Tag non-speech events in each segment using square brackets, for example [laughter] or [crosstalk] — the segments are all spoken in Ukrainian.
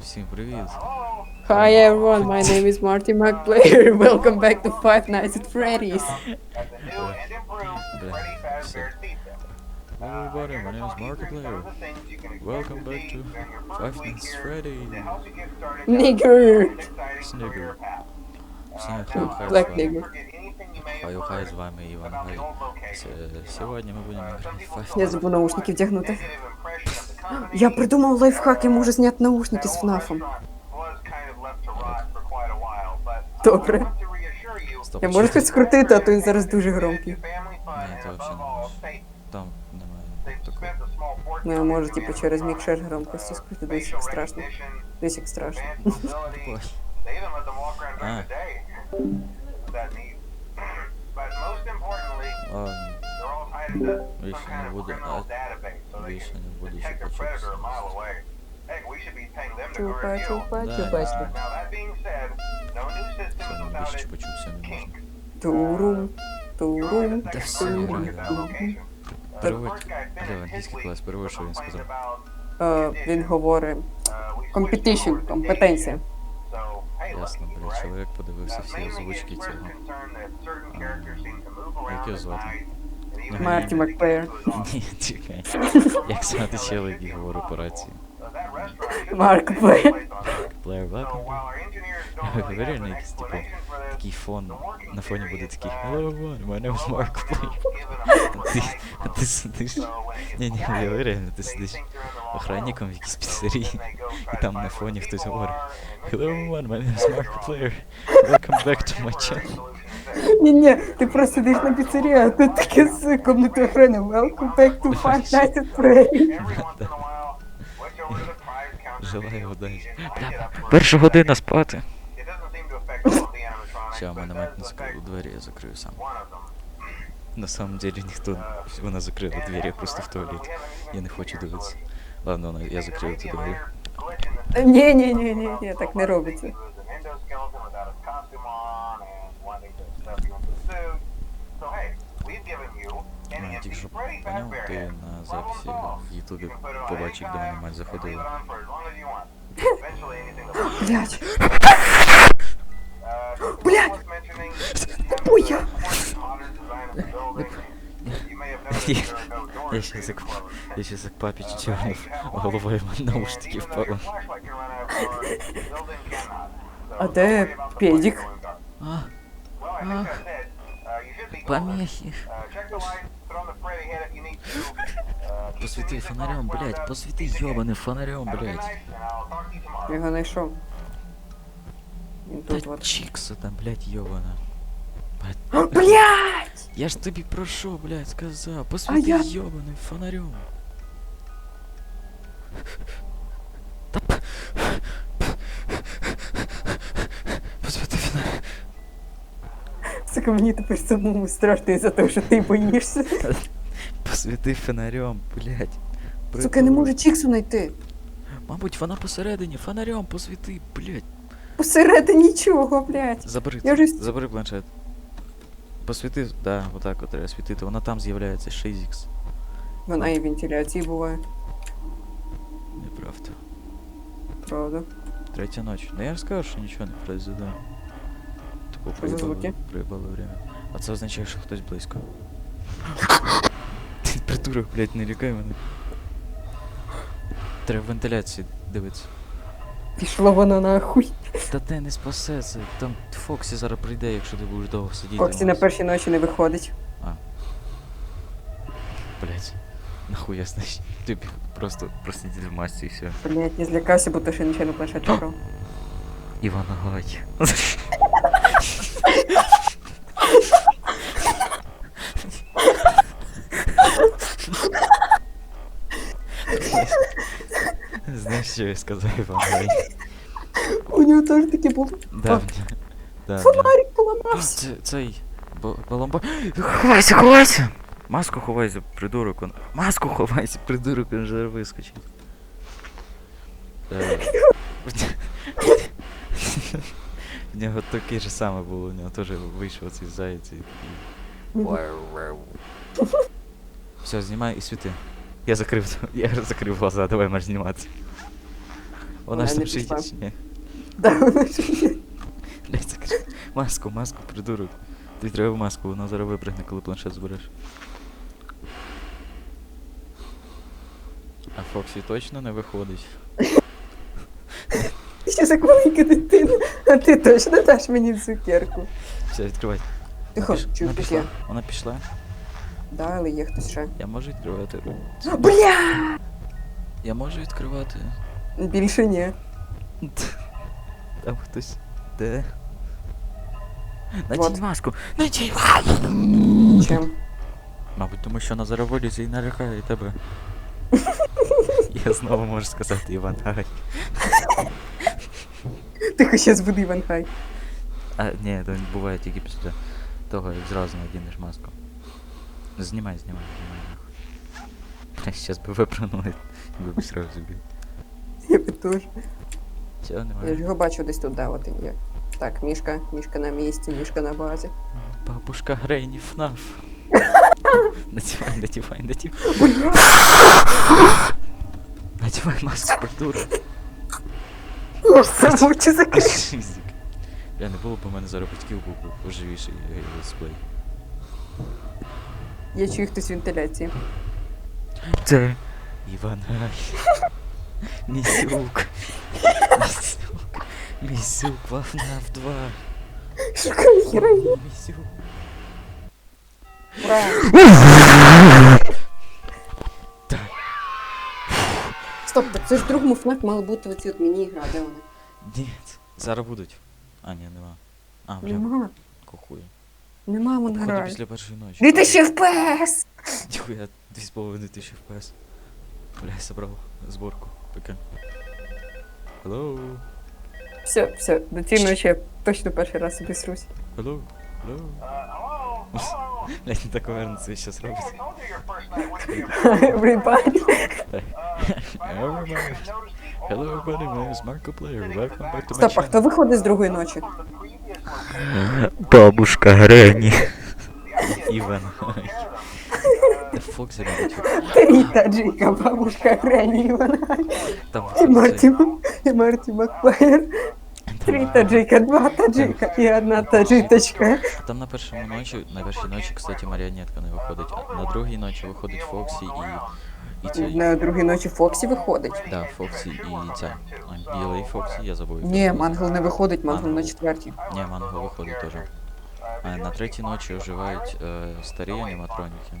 Всім привіт. Hi everyone, my [laughs] name is Marty McPlayer. Welcome back to Five Nights at Freddy's. Бля, все. Hello everybody, my name is Mark Blair. Welcome back to Five Nights at Freddy's. Nigger! Снігер. Всім хай хай Black з вами. nigger. Хай хай з вами Іван Гай. С- Сьогодні ми будемо грати в Five Я Nights. забув наушники вдягнути. Я придумав лайфхак, я можу зняти наушники з ФНАФом. Добре. Стоп, Я можу щось скрутити, а то він зараз дуже громкий. Ні, це взагалі не можеш. Там немає такого. Ну, я можу, типу, через мікшер громкості скрутити, десь як страшно. Десь як страшно. Ой. А. Ладно, Більше не буду, а більше не буду ще почуватися. Чупа, чупа, Да. чупа. Все, більше чупа-чупсів не можна. Турум, турум, Та все, турум. англійський клас, переводь, що він сказав. Е, Він говорить competition, компетенція. Ясно, блядь, чоловік подивився всі озвучки цього. Як його звати? Марті Макплеєр. Ні, чекай. Як звати чоловік, який говорить по рації? Марк Плеєр. Player welcome. Говорю, реально якийсь, типу, такий фон. На фоні буде такий Hello everyone, my name is Mark Player. А ти, а ти сидиш. Ні, ні, я реально, ти сидиш охранником в якійсь піцерії, і там на фоні хтось говорить Hello everyone, my name is Mark Player. Welcome back to my channel. Ні-ні, ти просто сидиш на піцерії, а тут таке з комнати охорони. Welcome back to Five Nights at Freddy's. Желаю удачі. Бля, перша година спати. Все, мене мать не двері, я закрию сам. На самом деле ніхто вона закрила двері, я просто в туалет. Я не хочу дивитися. Ладно, я закрию ці двері. Ні, ні, ні, ні, ні, так не робиться. Ну, тільки що поняв, ти на записі в Ютубі побачив, як до мене мать заходила. Блять. Блядь! Хуя! Я щас як, я щас як папі чорнув, головою в наушники впала. [laughs] А де педик? А, а, помехи. [laughs] Посвіти фонарем, блядь, посвіти йобаний фонарем, блядь. Я його знайшов. Він тут Та от. чікса там, блядь, йобана. О, Блять! Я ж тобі про що, блядь, сказав? Посвіти я- йобаним фонарем. Та п- Посвіти фонарем. Сука, мені тепер самому страшно із-за того, що ти боїшся. Посвіти фонарем, блядь. Сука, я не можу Чіксу знайти. Мабуть, вона посередині, фонарем посвіти, блядь. Посередині чого, блять. Забери, Я це, ж- забери планшет. Посвіти, да, отак от треба світити. Вона там з'являється 6х. Вона і в вентиляції буває, Неправда. правда. Третя ночь. Ну я ж сказав, що нічого не произойде. Що за звуки? проїбало время. А це означає, що хтось близько. [laughs] Ти придурок, блядь, не лякай мене. Треба вентиляції дивитися. Пішла вона нахуй. Та те не спасе це. Там Фоксі зараз прийде, якщо ти будеш довго сидіти. Фоксі на першій ночі не виходить. А. Блять. Нахуя значить. Тобі просто просидіти в масці і все. Блять, не злякався, бо то ще нічого на планшет брав. Івана Гай. Що я сказав Гай? У нього теж таке було. Да, да. Фонарик поламався. це, цей... бо- Баламба... Ховайся, ховайся! Маску ховайся, придурок. Он... Маску ховайся, придурок, він же вискочить. Е, В нього таке ж саме було, у нього теж вийшов цей заяць і такий. Все, знімай і світи. Я закрив, я закрив глаза, давай можеш знімати. Вона ж там чи ні? [laughs] Да, вона ж є. Блять, закрив. Маску, маску, придурок. Тобі треба маску, вона зараз випрыгне, коли планшет збереш. А Фоксі точно не виходить. [laughs] Ти ще як маленька дитина, а ти точно даш мені цукерку. Все, відкривай. Тихо, Вона піш- чую вона пішла. Вона пішла. Да, але є хтось ще. Я можу відкривати. Бля! Я можу відкривати. Більше ні. Там хтось. Де? Вот. Надінь маску! Надінь! Чим? Мабуть, тому що вона зараз вилізе і налякає тебе. [laughs] Я знову можу сказати Іван Гай. Тихо, щас буде Іван Хай. А, ні, то буває тільки після того, як зразу надінеш маску. Знімай, знімай, знімай. нахуй. Щас би випранули, би б сразу збив. Теж. Чого Я ж немає? його бачу десь тут, да, от він є. Так, мішка, мішка на місці, мішка на базі. Бабушка Грейні ФНАФ. [laughs] Надівай, надівай, надівай. Надівай маску. Сам очі закрив. Шизик. Не було б у мене зараз батьків був би поживіший е, летсплей. Я чую хтось в вентиляції. Це Іван Гай. Місюк. Місюк. Місюк, Вафнаф 2. Шукай героїн. Місюк. Ура! Так. Стоп, так це ж в другому фнак мало бути оці от міні-ігра, де вони? Ні, зараз будуть. А, ні, нема. А, бля, Нема. кохує. Нема вон Походу грає. після першої ночі. 2000 FPS! Ніхуя, 2,5 тисячі FPS. Бля, я собрав зборку. Пока. Hello. Все, все, до цієї ночі я точно перший раз собі срусь. Hello. Hello. Блять, не так уверенно це щас робить. Everybody. Everybody. Hello everybody, my name is Marco Player. Welcome back to my Стоп, а channel. хто виходить з другої ночі? Бабушка Гренні. Іван. Робить? Ріта Джейка, бабушка Грені Івана. Там І Марті, і Три таджика, два таджика і одна таджиточка. Там на першому ночі, на першій ночі, кстати, маріонетка не виходить. А на другій ночі виходить Фоксі і. І цей. На другій ночі Фоксі виходить. Да, Фоксі і ця. Білий Фоксі, я забув. Ні. Мангл не виходить, Мангл на четвертій. Ні, Манго виходить теж. А на третій ночі оживають е, старі аніматроніки.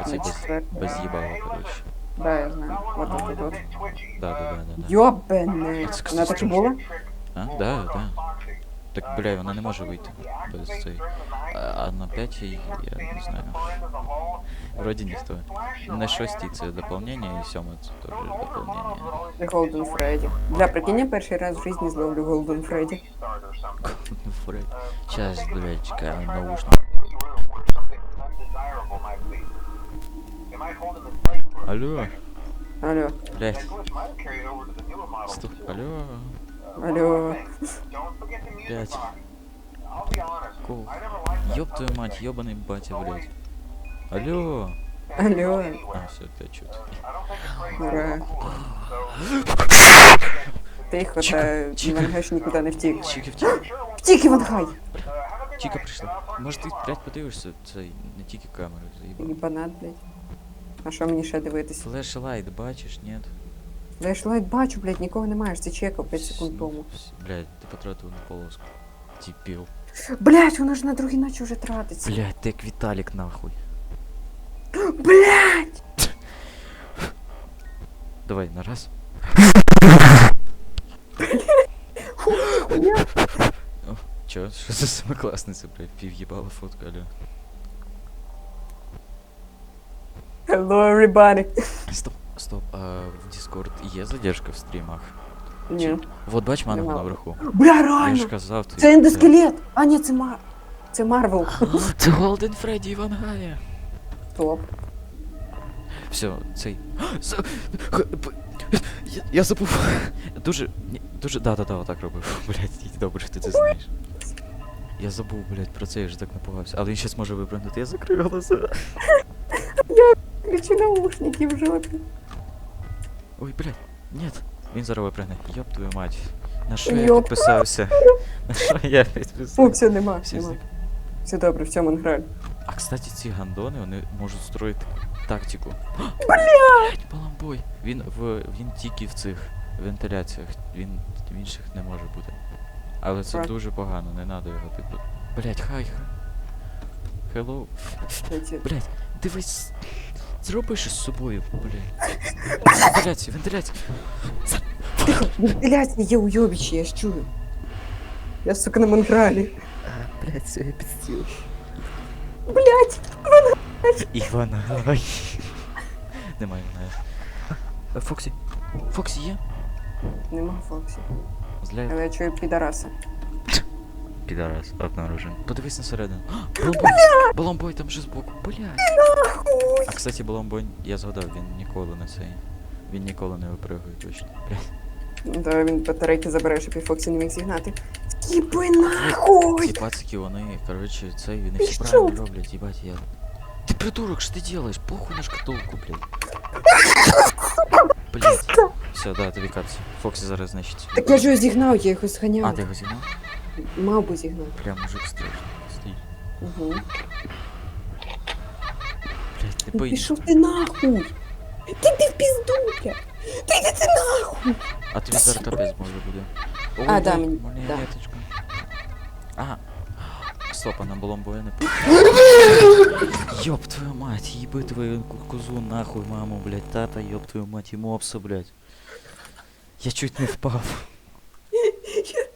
Оці На без, четвертій. без їбала, коротше. Да, я знаю. Вот тут, тут, тут. Да, да, да, да, да. Йобене. А це, кстати, Вона так і страшно. була? А? Да, да. Так, бля, вона не може вийти без цей. А, а на п'ятій, я не знаю. Вроді ніхто. На шостій це доповнення, і сьома це теж доповнення. Голден Фредді. Бля, прикинь, я перший раз в житті зловлю Голден Фредді. Ну, фрей. Сейчас, блядь, чекаю наушник. Алло, Алло, блядь. Стоп, алло. алло. Блядь. Кол. Ёб твою мать, ёбаный батя, блядь. Алло. Алло. А, все, ты чё Ура. Тихо, Чіка, та Чіка. Іван Геш нікуди не втік. Чика, втік. Втік Іван Гай! Чика прийшла. Може ти, блядь, подивишся цей, не тільки камеру, заїбав. Єбанат, блядь. А що мені ще дивитись? Флешлайт бачиш, нет? Флешлайт бачу, блядь, нікого немає, ж це чекав 5 секунд тому. Блядь, ти потратив на полоску. Тіпів. Блядь, воно ж на другій ночі вже тратиться. Блядь, ти як Віталік нахуй. Блядь! Давай, на раз. Чё, що за семикласниця, блядь, їбала фотка, алло. Hello, everybody. Стоп, стоп, а в Discord є задержка в стрімах? Ні. Вот бач мене Нема. наверху. Бля, Я ж реально! казав, ти. Це ендоскелет! А, ні, це Мар... Це Марвел. Це Голден Фредді Іван Гая. Топ. Все, цей. З- х- б- Я, я забув. Дуже. ні, Дуже. Да, да, да, отак робив. Блять, добре, що ти це знаєш. Я забув, блять, про це я ж так напугався. Але він щас може випрыгнути, я закрив глаза. Ключі наушники в жопі. Ой, блядь, нет. Він зараз випрягне. Йоп твою мать. На що я Йоп. підписався? На що я підписався? все, нема, Всі нема. зник. Все добре, в цьому граль. А кстати, ці гандони, вони можуть строїти тактику. [gasps] Блять! Баламбой! Він в він тільки в цих вентиляціях, він в інших не може бути. Але це Так. дуже погано, не треба його типу. Блять, хай хай. Hello. Блять, дивись. Зробиш із собою, блять. Вентиляція, вентиляція. Вентиляція є уйобічі, я ж чую. Я, сука, на Монгралі. Блять, все, я підстіл. Блять! Івана Гай. Немає Івана. Е, Фоксі. Фоксі є? Нема Фоксі. Зля Але я чую підараса. Підарас обнаружен. Подивись на середину. Баламбой там же збоку. Блядь. А кстати, Баламбой, я згадав, він ніколи не цей. Він ніколи не випригує точно. Блядь. Да, він батарейки забере, щоб і Фоксі не міг зігнати. Скіпи нахуй! Ці пацики, вони, короче, цей, вони всі правильно роблять, їбать, я. Ти придурок, що ти делаешь? Похуй на шкатулку, блядь. Блядь. Все, да, тобі капці. Фоксі зараз значить. Так я ж його зігнав, я його зганяв. А, ти його зігнав? Мав би зігнав. Прям мужик страшний. Стоїть. Угу. Ну пішов ти нахуй! Ти ти в пізду, бля! Ти йди ти нахуй! А тобі зараз капець може буде. А, Ой, да, ой, мені- моя да. веточка. А. Стоп, а на баломбоя не Ёб твою мать, їби твою ку- козу нахуй, маму, блядь, тата, ёб твою мать, і мопса, блядь. Я чуть не впав. Я.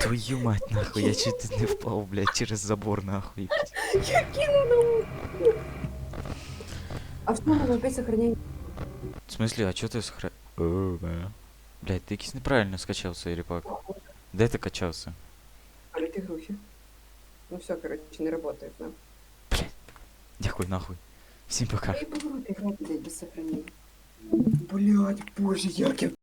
Твою мать, нахуй, я чуть не впав, блядь, через забор, нахуй. Я кину на. А в чем опять сохранение? В смысле, а что ты сохра... Блять, ты кис неправильно скачался, или как? Да это качался. А ты грухи. Ну все, короче, не работает, да? Блять. Дякую нахуй. Всем пока. Блять, без сохранения. Боже, як